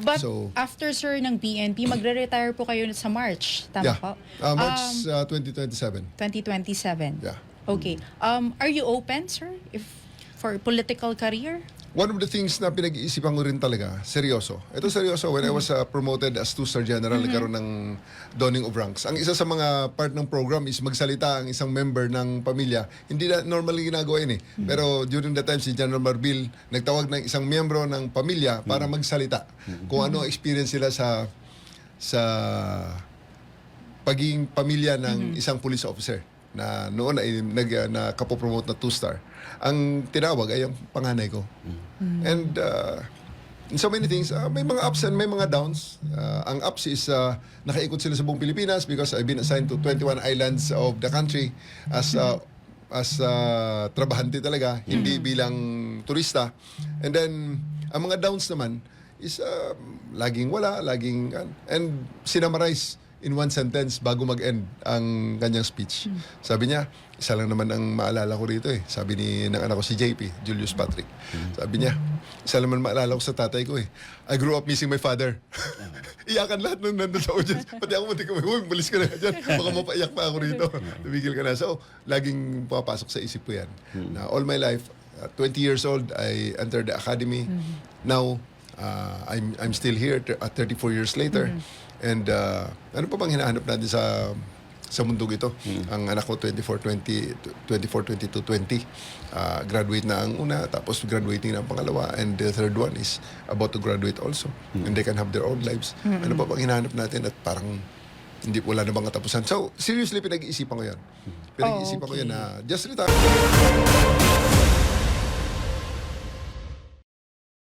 But So- after sir ng BNP, magre-retire po kayo sa March. Tama yeah. po? Uh, March Um, uh, 2027. 2027. Yeah. Okay. Um, are you open, sir, if for political career? One of the things na pinag-iisipan ko rin talaga, seryoso. Ito seryoso, when I was uh, promoted as two-star general, nagkaroon ng donning of ranks. Ang isa sa mga part ng program is magsalita ang isang member ng pamilya. Hindi na normally ginagawa yun eh. Pero during the time, si General Marbil nagtawag ng isang miyembro ng pamilya para magsalita. Kung ano experience sila sa sa pagiging pamilya ng isang police officer na noon ay nag uh, na kapopromote na two-star. Ang tinawag ay ang panganay ko. And uh, in so many things, uh, may mga ups and may mga downs. Uh, ang ups is uh, nakaikot sila sa buong Pilipinas because I've been assigned to 21 islands of the country as uh, as uh, trabahante talaga, hindi bilang turista. And then, ang mga downs naman is uh, laging wala, laging... and sinamarize in one sentence bago mag-end ang kanyang speech. Sabi niya, isa lang naman ang maalala ko rito eh. Sabi ni ng anak ko si JP, Julius Patrick. Sabi niya, isa lang naman maalala ko sa tatay ko eh. I grew up missing my father. Iyakan lahat nung nandun sa audience. Pati ako muntik ko, uy, malis ka na dyan. Baka mapaiyak pa ako rito. Tumigil ka na. So, laging pumapasok sa isip ko yan. Na all my life, uh, 20 years old, I entered the academy. Now, uh, I'm, I'm still here at 34 years later. And uh, ano pa bang hinahanap natin sa sa mundong ito? Ang anak ko 24, 20, 24, 22, 20. Uh, graduate na ang una, tapos graduating na ang pangalawa. And the third one is about to graduate also. And they can have their own lives. Ano pa bang hinahanap natin at parang hindi wala na bang katapusan. So, seriously, pinag-iisipan ko yan. Pinag-iisipan ko yan na just retire.